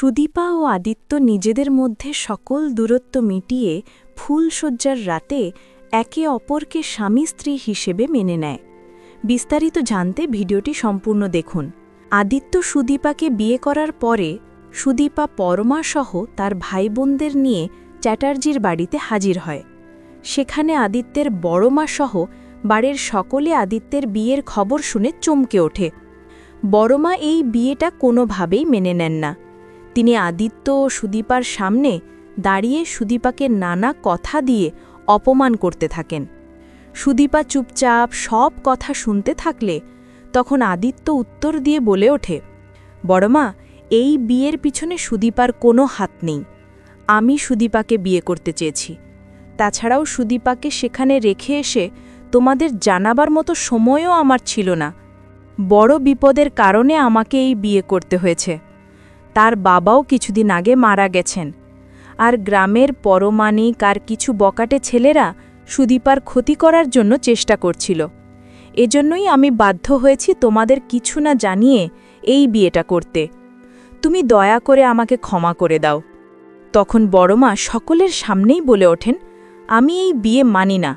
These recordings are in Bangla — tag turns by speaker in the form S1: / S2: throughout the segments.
S1: সুদীপা ও আদিত্য নিজেদের মধ্যে সকল দূরত্ব মিটিয়ে ফুলশয্যার রাতে একে অপরকে স্বামী স্ত্রী হিসেবে মেনে নেয়। বিস্তারিত জানতে ভিডিওটি সম্পূর্ণ দেখুন। আদিত্য সুদীপাকে বিয়ে করার পরে সুদীপা পরমাসহ তার ভাই বোনদের নিয়ে চ্যাটার্জির বাড়িতে হাজির হয়। সেখানে আদিত্যের বড় মাসহ বাড়ির সকলে আদিত্যের বিয়ের খবর শুনে চমকে ওঠে। বড়মা এই বিয়েটা কোনোভাবেই মেনে নেন না। তিনি আদিত্য ও সুদীপার সামনে দাঁড়িয়ে সুদীপাকে নানা কথা দিয়ে অপমান করতে থাকেন। সুদীপা চুপচাপ সব কথা শুনতে থাকলে তখন আদিত্য উত্তর দিয়ে বলে ওঠে বড়মা এই বিয়ের পিছনে সুদীপার কোনো হাত নেই। আমি সুদীপাকে বিয়ে করতে চেয়েছি। তাছাড়াও সুদীপাকে সেখানে রেখে এসে তোমাদের জানাবার মতো সময়ও আমার ছিল না। বড় বিপদের কারণে আমাকে এই বিয়ে করতে হয়েছে। তার বাবাও কিছুদিন আগে মারা গেছেন। আর গ্রামের পরমাণিক আর কিছু বকাটে ছেলেরা সুদীপার ক্ষতি করার জন্য চেষ্টা করছিল। এজন্যই আমি বাধ্য হয়েছি তোমাদের কিছু না জানিয়ে এই বিয়েটা করতে। তুমি দয়া করে আমাকে ক্ষমা করে দাও। তখন বড়মা সকলের সামনেই বলে ওঠেন, আমি এই বিয়ে মানি না।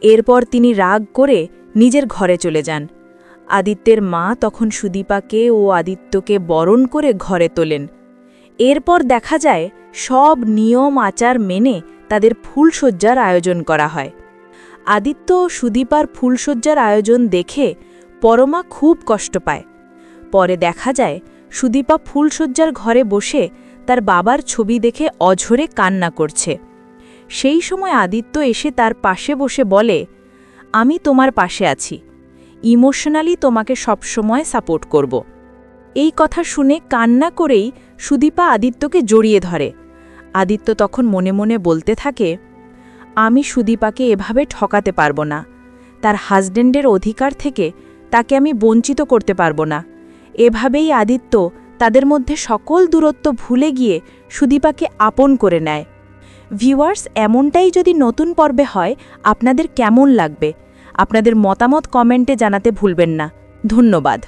S1: এরপর তিনি রাগ করে নিজের ঘরে চলে যান। আদিত্যের মা তখন সুদীপাকে ও আদিত্যকে বরণ করে ঘরে তোলেন। এরপর দেখা যায়, সব নিয়ম আচার মেনে তাদের ফুলশয্যার আয়োজন করা হয়। আদিত্য সুদীপার ফুলশয্যার আয়োজন দেখে পরমা খুব কষ্ট পায়। পরে দেখা যায়, সুদীপা ফুলশয্যার ঘরে বসে তার বাবার ছবি দেখে অঝরে কান্না করছে। সেই সময় আদিত্য এসে তার পাশে বসে বলে, আমি তোমার পাশে আছি। ইমোশনালি তোমাকে সবসময় সাপোর্ট করব। এই কথা শুনে কান্না করেই সুদীপা আদিত্যকে জড়িয়ে ধরে। আদিত্য তখন মনে মনে বলতে থাকে, আমি সুদীপাকে এভাবে ঠকাতে পারব না। তার হাজব্যান্ডের অধিকার থেকে তাকে আমি বঞ্চিত করতে পারব না। এভাবেই আদিত্য তাদের মধ্যে সকল দূরত্ব ভুলে গিয়ে সুদীপাকে আপন করে নেয়। ভিউয়ার্স, এমনটাই যদি নতুন পর্বে হয়, আপনাদের কেমন লাগবে? আপনাদের মতামত কমেন্টে জানাতে ভুলবেন না। ধন্যবাদ।